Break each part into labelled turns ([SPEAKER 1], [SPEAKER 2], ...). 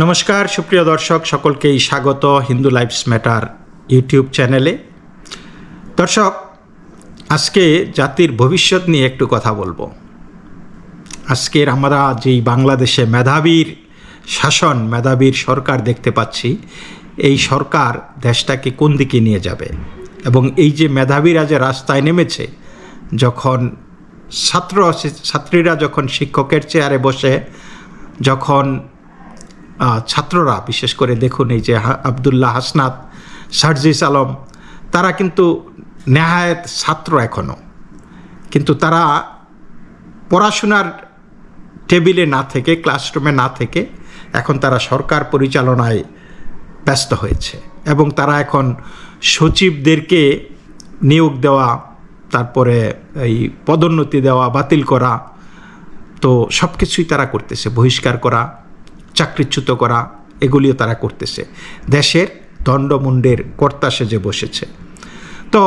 [SPEAKER 1] নমস্কার, সুপ্রিয় দর্শক, সকলকেই স্বাগত হিন্দু লাইফস ম্যাটার ইউটিউব চ্যানেলে। দর্শক, আজকে জাতির ভবিষ্যৎ নিয়ে একটু কথা বলব। আজকের আমরা যেই বাংলাদেশে মেধাবীর শাসন, মেধাবীর সরকার দেখতে পাচ্ছি, এই সরকার দেশটাকে কোন দিকে নিয়ে যাবে? এবং এই যে মেধাবীরা যে রাস্তায় নেমেছে, যখন ছাত্র, ছাত্রীরা যখন শিক্ষকের চেয়ারে বসে, যখন ছাত্ররা, বিশেষ করে দেখুন এই যে আবদুল্লাহ হাসনাত, সার্জিস আলম, তারা কিন্তু নেহায়েত ছাত্র এখনও কিন্তু তারা পড়াশোনার টেবিলে না থেকে, ক্লাসরুমে না থেকে এখন তারা সরকার পরিচালনায় ব্যস্ত হয়েছে এবং তারা এখন সচিবদেরকে নিয়োগ দেওয়া, তারপরে এই পদোন্নতি দেওয়া, বাতিল করা, তো সব কিছুই তারা করতেছে, বহিষ্কার করা। চাকরিচ্যুত করা, এগুলিও তারা করতেছে। দেশের দণ্ডমুণ্ডের কর্তা সেজে বসেছে। তো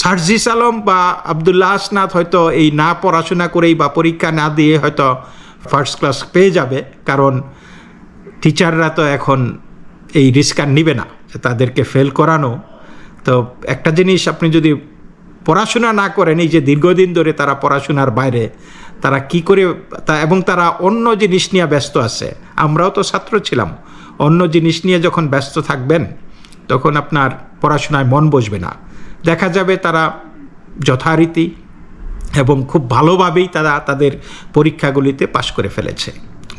[SPEAKER 1] সার্জিস আলম বা আবদুল্লাহ আসনাথ হয়তো এই না পড়াশোনা করেই বা পরীক্ষা না দিয়ে হয়তো ফার্স্ট ক্লাস পেয়ে যাবে, কারণ টিচাররা তো এখন এই রিস্ক আর নিবে না তাদেরকে ফেল করানো। তো একটা জিনিস আপনি যদি পড়াশোনা না করেন, এই যে দীর্ঘদিন ধরে তারা পড়াশোনার বাইরে তারা কি করে তা, এবং তারা অন্য জিনিস নিয়ে ব্যস্ত আছে। আমরাও তো ছাত্র ছিলাম। অন্য জিনিস নিয়ে যখন ব্যস্ত থাকবেন, তখন আপনার পড়াশোনায় মন বসবে না। দেখা যাবে তারা যথারীতি এবং খুব ভালোভাবেই তারা তাদের পরীক্ষাগুলিতে পাশ করে ফেলেছে।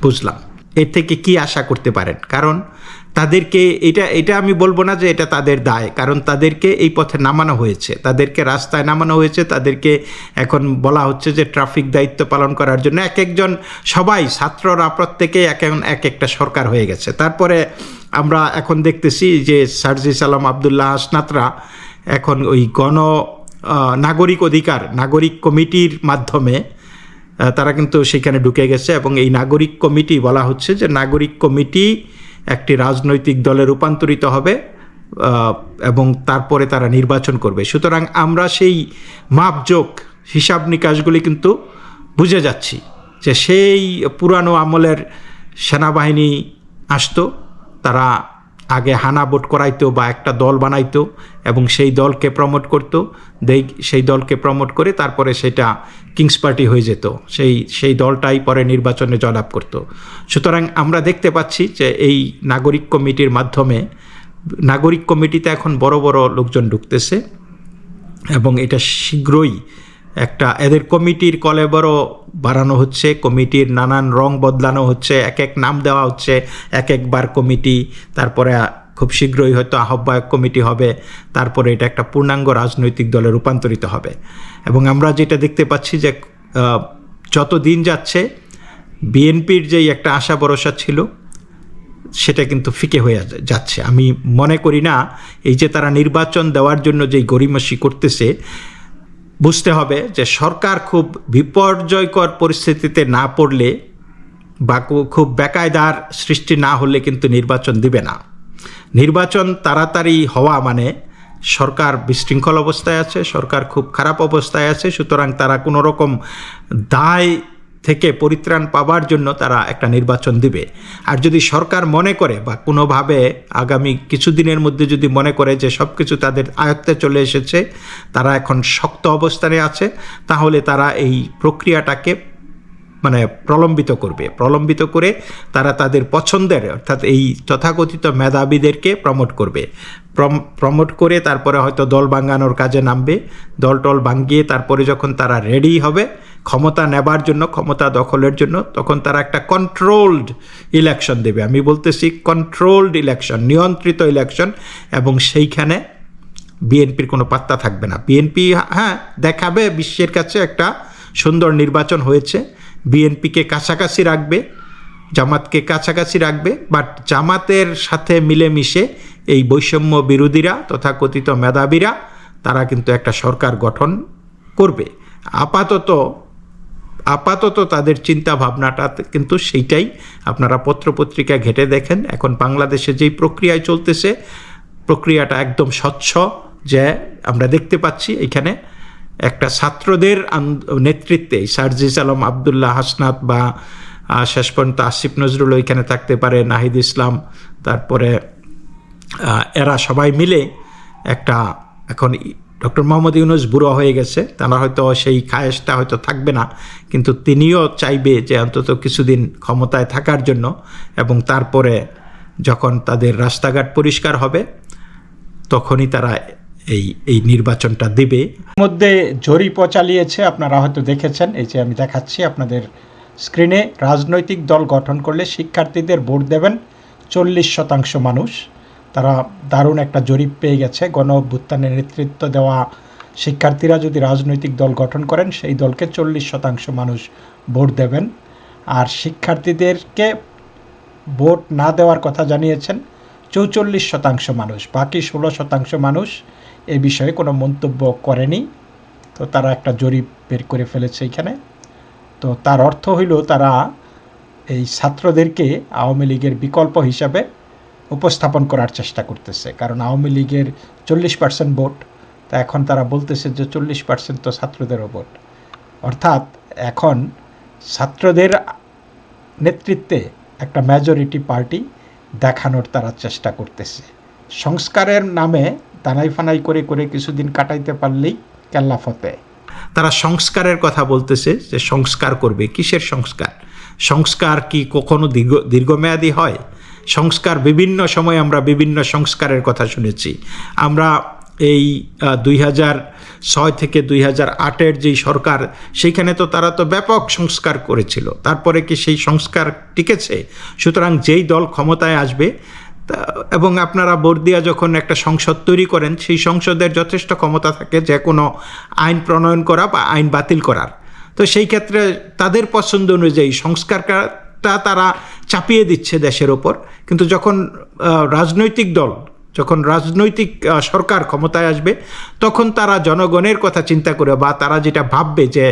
[SPEAKER 1] বুঝলাম। এর থেকে কি আশা করতে পারেন? কারণ তাদেরকে এটা এটা আমি বলব না যে এটা তাদের দায়। কারণ তাদেরকে এই পথে নামানো হয়েছে। তাদেরকে রাস্তায় নামানো হয়েছে। তাদেরকে এখন বলা হচ্ছে যে ট্রাফিক দায়িত্ব পালন করার জন্য এক একজন, সবাই, ছাত্ররা প্রত্যেকে এক এক- এক একটা সরকার হয়ে গেছে। তারপরে আমরা এখন দেখতেছি যে সার্জিস আলম আবদুল্লাহ হাসনাতরা এখন ওই গণ নাগরিক অধিকার, নাগরিক কমিটির মাধ্যমে তারা কিন্তু সেখানে ঢুকে গেছে এবং এই নাগরিক কমিটি বলা হচ্ছে যে নাগরিক কমিটি একটি রাজনৈতিক দলে রূপান্তরিত হবে এবং তারপরে তারা নির্বাচন করবে। সুতরাং আমরা সেই মাপজোক হিসাব নিকাশগুলি কিন্তু বুঝে যাচ্ছি যে সেই পুরানো আমলের সেনাবাহিনী আসতো, তারা আগে হানা ভোট করাইতো বা একটা দল বানাইতো এবং সেই দলকে প্রমোট করতো। দেই, সেই দলকে প্রমোট করে তারপরে সেটা কিংস পার্টি হয়ে যেত। সেই সেই দলটাই পরে নির্বাচনে জয়লাভ করতো। সুতরাং আমরা দেখতে পাচ্ছি যে এই নাগরিক কমিটির মাধ্যমে, নাগরিক কমিটিতে এখন বড় বড় লোকজন ঢুকতেছে এবং এটা শীঘ্রই একটা এদের কমিটির কলেবরও বাড়ানো হচ্ছে, কমিটির নানান রং বদলানো হচ্ছে এক এক নাম দেওয়া হচ্ছে এক একবার কমিটি, তারপরে খুব শীঘ্রই হয়তো আহ্বায়ক কমিটি হবে, তারপরে এটা একটা পূর্ণাঙ্গ রাজনৈতিক দলে রূপান্তরিত হবে। এবং আমরা যেটা দেখতে পাচ্ছি যে যত দিন যাচ্ছে, বিএনপির যেই একটা আশা ভরসা ছিল, সেটা কিন্তু ফিকে হয়ে যাচ্ছে। আমি মনে করি না, এই যে তারা নির্বাচন দেওয়ার জন্য যেই গরিমসি করতেছে বুঝতে হবে যে সরকার খুব বিপর্যয়কর পরিস্থিতিতে না পড়লে বা খুব বেকায়দার সৃষ্টি না হলে কিন্তু নির্বাচন দিবে না। নির্বাচন তাড়াতাড়ি হওয়া মানে সরকার বিশৃঙ্খল অবস্থায় আছে, সরকার খুব খারাপ অবস্থায় আছে, সুতরাং তারা কোনো রকম দায় থেকে পরিত্রাণ পাবার জন্য তারা একটা নির্বাচন দিবে। আর যদি সরকার মনে করে বা কোনোভাবে আগামী কিছুদিনের মধ্যে যদি মনে করে যে সব কিছু তাদের আয়ত্তে চলে এসেছে, তারা এখন শক্ত অবস্থানে আছে, তাহলে তারা এই প্রক্রিয়াটাকে মানে প্রলম্বিত করবে। প্রলম্বিত করে তারা তাদের পছন্দের অর্থাৎ এই তথাকথিত মেধাবীদেরকে প্রমোট করবে। প্রমোট করে তারপরে হয়তো দল ভাঙানোর কাজে নামবে। দল টল ভাঙ্গিয়ে তারপরে যখন তারা রেডি হবে ক্ষমতা নেবার জন্য, ক্ষমতা দখলের জন্য, তখন তারা একটা কন্ট্রোলড ইলেকশন দেবে। আমি বলতেছি কন্ট্রোলড ইলেকশন নিয়ন্ত্রিত ইলেকশন এবং সেইখানে বিএনপির কোনো পাত্তা থাকবে না। বিএনপি হ্যাঁ দেখাবে বিশ্বের কাছে একটা সুন্দর নির্বাচন হয়েছে। বিএনপিকে কাছাকাছি রাখবে, জামাতকে কাছাকাছি রাখবে বাট জামাতের সাথে মিলেমিশে এই বৈষম্য বিরোধীরা তথাকথিত মেধাবীরা, তারা কিন্তু একটা সরকার গঠন করবে। আপাতত আপাতত তাদের চিন্তা ভাবনাটা কিন্তু সেইটাই। আপনারা পত্রপত্রিকা ঘেটে দেখেন। এখন বাংলাদেশে যেই প্রক্রিয়ায় চলতেছে, প্রক্রিয়াটা একদম স্বচ্ছ যে আমরা দেখতে পাচ্ছি এখানে একটা ছাত্রদের নেতৃত্বে সার্জিস আলম, আবদুল্লাহ হাসনাত বা শেষ পর্যন্ত আসিফ নজরুল ওইখানে থাকতে পারে, নাহিদ ইসলাম, তারপরে এরা সবাই মিলে একটা এখন ডক্টর মোহাম্মদ ইউনুস বুড়ো হয়ে গেছে। তারা হয়তো সেই খায়েশটা হয়তো থাকবে না, কিন্তু তিনিও চাইবে যে অন্তত কিছুদিন ক্ষমতায় থাকার জন্য এবং তারপরে যখন তাদের রাস্তাঘাট পরিষ্কার হবে, তখনই তারা এই এই নির্বাচনটা দেবে। মধ্যে জরিপও চালিয়েছে, আপনারা হয়তো দেখেছেন, এই যে আমি দেখাচ্ছি আপনাদের স্ক্রিনে, রাজনৈতিক দল গঠন করলে শিক্ষার্থীদের ভোট দেবেন চল্লিশ শতাংশ মানুষ। তারা দারুণ একটা জরিপ পেয়ে গেছে। গণ নেতৃত্ব দেওয়া শিক্ষার্থীরা যদি রাজনৈতিক দল গঠন করেন, সেই দলকে চল্লিশ শতাংশ মানুষ ভোট দেবেন। আর শিক্ষার্থীদেরকে ভোট না দেওয়ার কথা জানিয়েছেন চৌচল্লিশ শতাংশ মানুষ। বাকি ষোলো শতাংশ মানুষ এ বিষয়ে কোনো মন্তব্য করেনি। তো তারা একটা জরিপ বের করে ফেলেছে এখানে। তো তার অর্থ হইল তারা এই ছাত্রদেরকে আওয়ামী লীগের বিকল্প হিসাবে উপস্থাপন করার চেষ্টা করতেছে। কারণ আওয়ামী লীগের চল্লিশ পার্সেন্ট ভোট, তা এখন তারা বলতেছে যে চল্লিশ পার্সেন্ট তো ছাত্রদেরও ভোট। অর্থাৎ এখন ছাত্রদের নেতৃত্বে একটা মেজরিটি পার্টি দেখানোর তারা চেষ্টা করতেছে। সংস্কারের নামে দানাই ফানাই করে করে কিছুদিন কাটাইতে পারলেই কেল্লা ফতে। তারা সংস্কারের কথা বলতেছে যে সংস্কার করবে। কিসের সংস্কার? সংস্কার কি কখনো দীর্ঘ, দীর্ঘমেয়াদী হয়? সংস্কার, বিভিন্ন সময় আমরা বিভিন্ন সংস্কারের কথা শুনেছি। আমরা এই দুই হাজার ছয় থেকে দুই হাজার আটের যেই সরকার, সেইখানে তো তারা তো ব্যাপক সংস্কার করেছিল। তারপরে কি সেই সংস্কার টিকেছে? সুতরাং যেই দল ক্ষমতায় আসবে এবং আপনারা ভোট দিয়া যখন একটা সংসদ তৈরি করেন, সেই সংসদের যথেষ্ট ক্ষমতা থাকে যে কোনো আইন প্রণয়ন করা বা আইন বাতিল করার। তো সেই ক্ষেত্রে তাদের পছন্দ অনুযায়ী সংস্কারটা তারা চাপিয়ে দিচ্ছে দেশের ওপর। কিন্তু যখন রাজনৈতিক দল, যখন রাজনৈতিক সরকার ক্ষমতায় আসবে, তখন তারা জনগণের কথা চিন্তা করে বা তারা যেটা ভাববে যে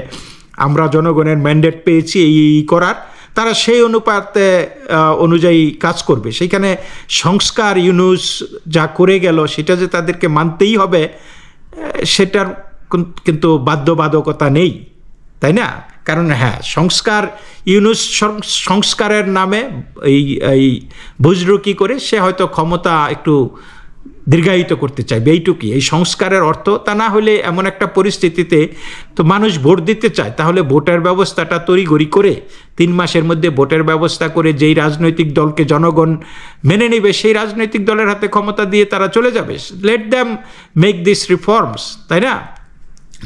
[SPEAKER 1] আমরা জনগণের ম্যান্ডেট পেয়েছি, এই এই করার, তারা সেই অনুপাতে অনুযায়ী কাজ করবে। সেইখানে সংস্কার ইউনুস যা করে গেল, সেটা যে তাদেরকে মানতেই হবে সেটার কিন্তু বাধ্যবাধকতা নেই। তাই না? কারণ হ্যাঁ সংস্কার, ইউনুস সংস্কারের নামে এই এই বুজরুকি করে সে হয়তো ক্ষমতা একটু দীর্ঘায়িত করতে চাইবে, এইটুকুই। এই সংস্কারের অর্থ, তা না হলে এমন একটা পরিস্থিতিতে তো মানুষ ভোট দিতে চায়, তাহলে ভোটের ব্যবস্থাটা তড়িঘড়ি করে তিন মাসের মধ্যে ভোটের ব্যবস্থা করে যেই রাজনৈতিক দলকে জনগণ মেনে নেবে, সেই রাজনৈতিক দলের হাতে ক্ষমতা দিয়ে তারা চলে যাবে। Let them make this reforms তাই না?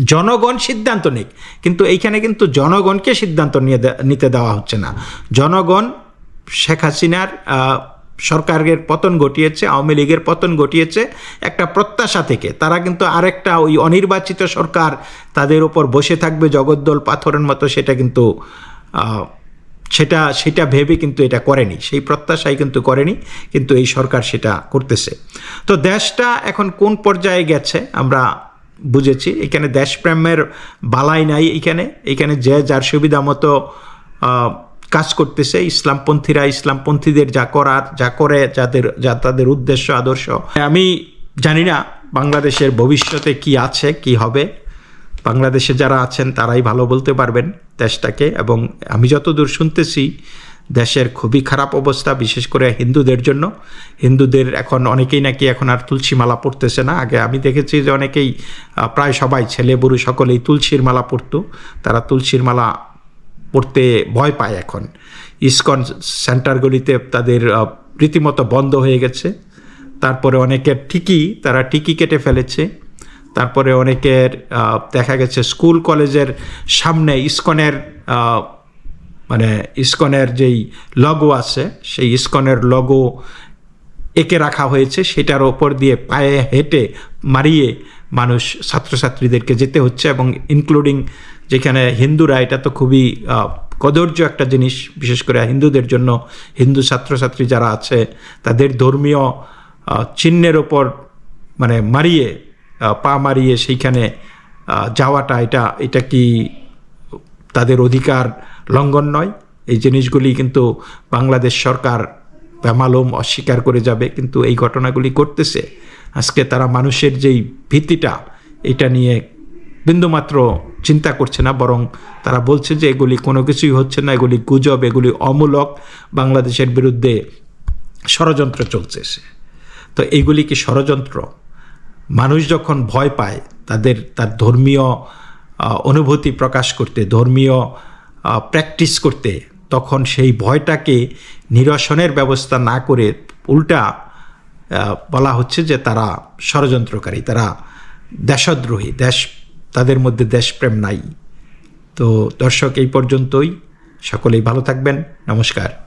[SPEAKER 1] জনগণ সিদ্ধান্ত নিক। কিন্তু এইখানে কিন্তু জনগণকে সিদ্ধান্ত নিয়ে নিতে দেওয়া হচ্ছে না। জনগণ শেখ হাসিনার সরকারের পতন ঘটিয়েছে, আওয়ামী লীগের পতন ঘটিয়েছে একটা প্রত্যাশা থেকে। তারা কিন্তু আরেকটা ওই অনির্বাচিত সরকার তাদের ওপর বসে থাকবে, জগদ্দল পাথরের মতো সেটা কিন্তু সেটা সেটা ভেবে কিন্তু এটা করেনি। সেই প্রত্যাশাই কিন্তু করেনি, কিন্তু এই সরকার সেটা করতেছে। তো দেশটা এখন কোন পর্যায়ে গেছে? আমরা বুঝেছি। এখানে দেশপ্রেমের বালাই নাই এখানে। এখানে যে যার সুবিধা মতো কাজ করতেছে, ইসলামপন্থীরা ইসলামপন্থীদের যা করার, যা করে, যাদের, যা তাদের উদ্দেশ্য, আদর্শ। আমি জানি না বাংলাদেশের ভবিষ্যতে কি আছে, কি হবে। বাংলাদেশে যারা আছেন, তারাই ভালো বলতে পারবেন দেশটাকে। এবং আমি যতদূর শুনতেছি দেশের খুবই খারাপ অবস্থা, বিশেষ করে হিন্দুদের জন্য। হিন্দুদের এখন অনেকেই নাকি এখন আর তুলসী মালা পড়তেছে না। আগে আমি দেখেছি যে অনেকেই প্রায় সবাই, ছেলে, বুড়ো সকলেই তুলসীর মালা পরতো। তারা তুলসীর মালা পড়তে ভয় পায় এখন। ইসকন সেন্টারগুলিতে তাদের রীতিমতো বন্ধ হয়ে গেছে। তারপরে অনেকের ঠিকই, তারা ঠিকই কেটে ফেলেছে। তারপরে অনেকের দেখা গেছে স্কুল, কলেজের সামনে ইসকনের মানে ইসকনের যেই লগো আছে, সেই ইসকনের লগো এঁকে রাখা হয়েছে। সেটার ওপর দিয়ে পায়ে হেঁটে মারিয়ে মানুষ, ছাত্রছাত্রীদেরকে যেতে হচ্ছে এবং ইনক্লুডিং যেখানে হিন্দুরা, এটা তো খুবই কদর্য একটা জিনিস। বিশেষ করে হিন্দুদের জন্য হিন্দু ছাত্রছাত্রী যারা আছে, তাদের ধর্মীয় চিহ্নের ওপর মানে মারিয়ে পা মারিয়ে সেইখানে যাওয়াটা, এটা এটা কি তাদের অধিকার? লঙ্ঘন নয়। এই জিনিসগুলি কিন্তু বাংলাদেশ সরকার বেমালুম অস্বীকার করে যাবে, কিন্তু এই ঘটনাগুলি করতেছে আজকে তারা মানুষের যেই ভীতিটা, এটা নিয়ে বিন্দুমাত্র চিন্তা করছে না, বরং তারা বলছে যে এগুলি কোনো কিছুই হচ্ছে না, এগুলি গুজব, এগুলি অমূলক। বাংলাদেশের বিরুদ্ধে ষড়যন্ত্র চলছে তো এইগুলি কি ষড়যন্ত্র? মানুষ যখন ভয় পায়, তাদের তার ধর্মীয় অনুভূতি প্রকাশ করতে, ধর্মীয় প্র্যাকটিস করতে, তখন সেই ভয়টাকে নিরসনের ব্যবস্থা না করে উল্টা বলা হচ্ছে যে তারা ষড়যন্ত্রকারী, তারা দেশদ্রোহী, দেশ, তাদের মধ্যে দেশপ্রেম নাই। তো দর্শক, এই পর্যন্তই। সকলেই ভালো থাকবেন। নমস্কার।